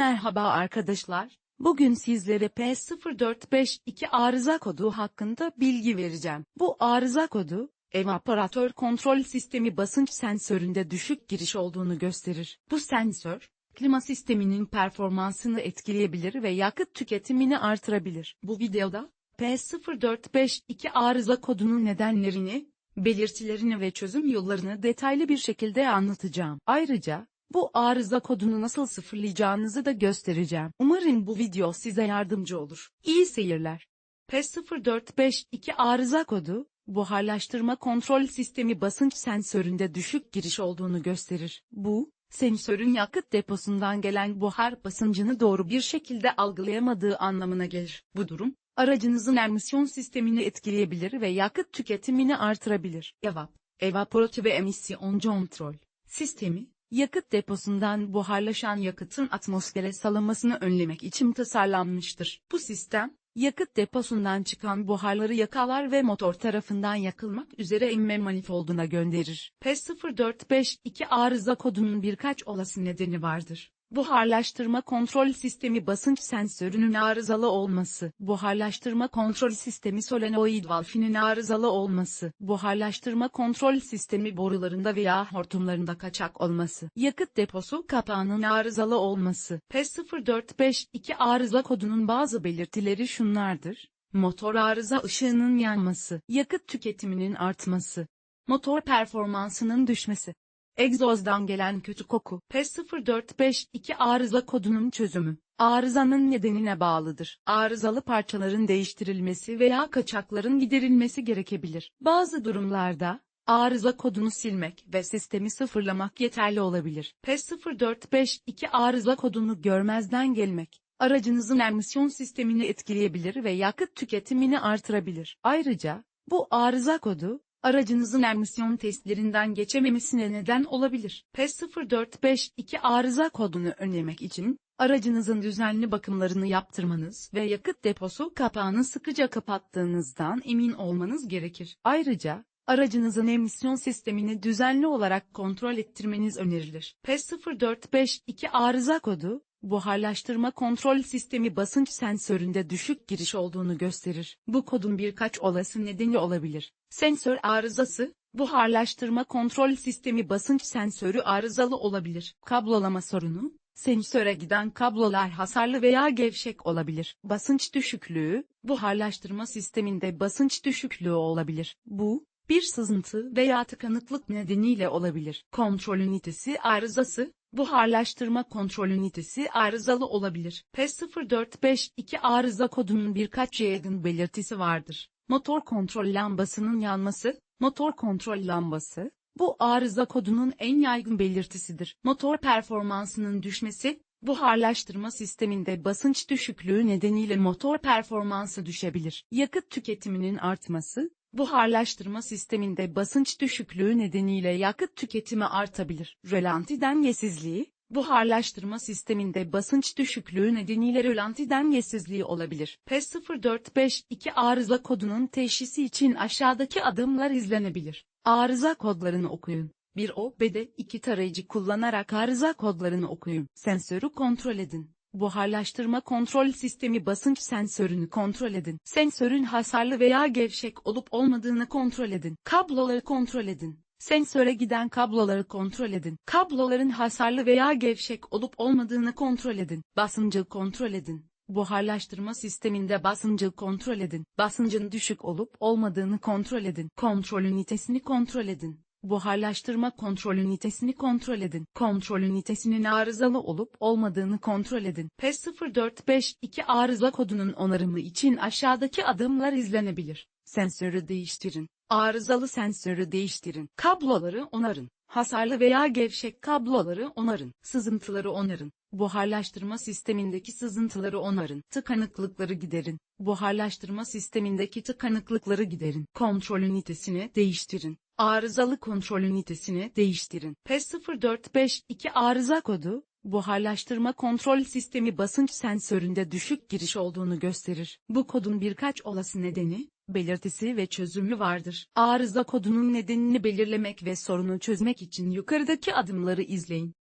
Merhaba arkadaşlar. Bugün sizlere P0452 arıza kodu hakkında bilgi vereceğim. Bu arıza kodu, evaporatör kontrol sistemi basınç sensöründe düşük giriş olduğunu gösterir. Bu sensör, klima sisteminin performansını etkileyebilir ve yakıt tüketimini artırabilir. Bu videoda, P0452 arıza kodunun nedenlerini, belirtilerini ve çözüm yollarını detaylı bir şekilde anlatacağım. Ayrıca, bu arıza kodunu nasıl sıfırlayacağınızı da göstereceğim. Umarım bu video size yardımcı olur. İyi seyirler. P0452 arıza kodu, buharlaştırma kontrol sistemi basınç sensöründe düşük giriş olduğunu gösterir. Bu, sensörün yakıt deposundan gelen buhar basıncını doğru bir şekilde algılayamadığı anlamına gelir. Bu durum, aracınızın emisyon sistemini etkileyebilir ve yakıt tüketimini artırabilir. EVAP, evaporatör ve emisyon kontrol sistemi, yakıt deposundan buharlaşan yakıtın atmosfere salınmasını önlemek için tasarlanmıştır. Bu sistem, yakıt deposundan çıkan buharları yakalar ve motor tarafından yakılmak üzere emme manifolduna gönderir. P0452 arıza kodunun birkaç olası nedeni vardır. Buharlaştırma kontrol sistemi basınç sensörünün arızalı olması, buharlaştırma kontrol sistemi solenoid valfinin arızalı olması, buharlaştırma kontrol sistemi borularında veya hortumlarında kaçak olması, yakıt deposu kapağının arızalı olması, P0452 arıza kodunun bazı belirtileri şunlardır. Motor arıza ışığının yanması, yakıt tüketiminin artması, motor performansının düşmesi, Egzozdan gelen kötü koku. P0452 arıza kodunun çözümü. Arızanın nedenine bağlıdır. Arızalı parçaların değiştirilmesi veya kaçakların giderilmesi gerekebilir. Bazı durumlarda, arıza kodunu silmek ve sistemi sıfırlamak yeterli olabilir. P0452 arıza kodunu görmezden gelmek, aracınızın emisyon sistemini etkileyebilir ve yakıt tüketimini artırabilir. Ayrıca, bu arıza kodu, aracınızın emisyon testlerinden geçememesine neden olabilir. P0452 arıza kodunu önlemek için, aracınızın düzenli bakımlarını yaptırmanız ve yakıt deposu kapağını sıkıca kapattığınızdan emin olmanız gerekir. Ayrıca, aracınızın emisyon sistemini düzenli olarak kontrol ettirmeniz önerilir. P0452 arıza kodu, buharlaştırma kontrol sistemi basınç sensöründe düşük giriş olduğunu gösterir. Bu kodun birkaç olası nedeni olabilir. Sensör arızası, buharlaştırma kontrol sistemi basınç sensörü arızalı olabilir. Kablolama sorunu, sensöre giden kablolar hasarlı veya gevşek olabilir. Basınç düşüklüğü, buharlaştırma sisteminde basınç düşüklüğü olabilir. Bu, bir sızıntı veya tıkanıklık nedeniyle olabilir. Kontrol ünitesi arızası, buharlaştırma kontrol ünitesi arızalı olabilir. P0452 arıza kodunun birkaç yaygın belirtisi vardır. Motor kontrol lambasının yanması, motor kontrol lambası, bu arıza kodunun en yaygın belirtisidir. Motor performansının düşmesi, buharlaştırma sisteminde basınç düşüklüğü nedeniyle motor performansı düşebilir. Yakıt tüketiminin artması, buharlaştırma sisteminde basınç düşüklüğü nedeniyle yakıt tüketimi artabilir. Rölanti dengesizliği, buharlaştırma sisteminde basınç düşüklüğü nedeniyle rölanti dengesizliği olabilir. P0452 arıza kodunun teşhisi için aşağıdaki adımlar izlenebilir. Arıza kodlarını okuyun. 1 OBD 2 tarayıcı kullanarak arıza kodlarını okuyun. Sensörü kontrol edin. Buharlaştırma kontrol sistemi basınç sensörünü kontrol edin. Sensörün hasarlı veya gevşek olup olmadığını kontrol edin. Kabloları kontrol edin. Sensöre giden kabloları kontrol edin. Kabloların hasarlı veya gevşek olup olmadığını kontrol edin. Basıncı kontrol edin. Buharlaştırma sisteminde basıncı kontrol edin. Basıncın düşük olup olmadığını kontrol edin. Kontrol ünitesini kontrol edin. Buharlaştırma kontrol ünitesini kontrol edin. Kontrol ünitesinin arızalı olup olmadığını kontrol edin. P0452 arıza kodunun onarımı için aşağıdaki adımlar izlenebilir. Sensörü değiştirin. Arızalı sensörü değiştirin. Kabloları onarın. Hasarlı veya gevşek kabloları onarın. Sızıntıları onarın. Buharlaştırma sistemindeki sızıntıları onarın. Tıkanıklıkları giderin. Buharlaştırma sistemindeki tıkanıklıkları giderin. Kontrol ünitesini değiştirin. Arızalı kontrol ünitesini değiştirin. P0452 arıza kodu, buharlaştırma kontrol sistemi basınç sensöründe düşük giriş olduğunu gösterir. Bu kodun birkaç olası nedeni, belirtisi ve çözümü vardır. Arıza kodunun nedenini belirlemek ve sorunu çözmek için yukarıdaki adımları izleyin.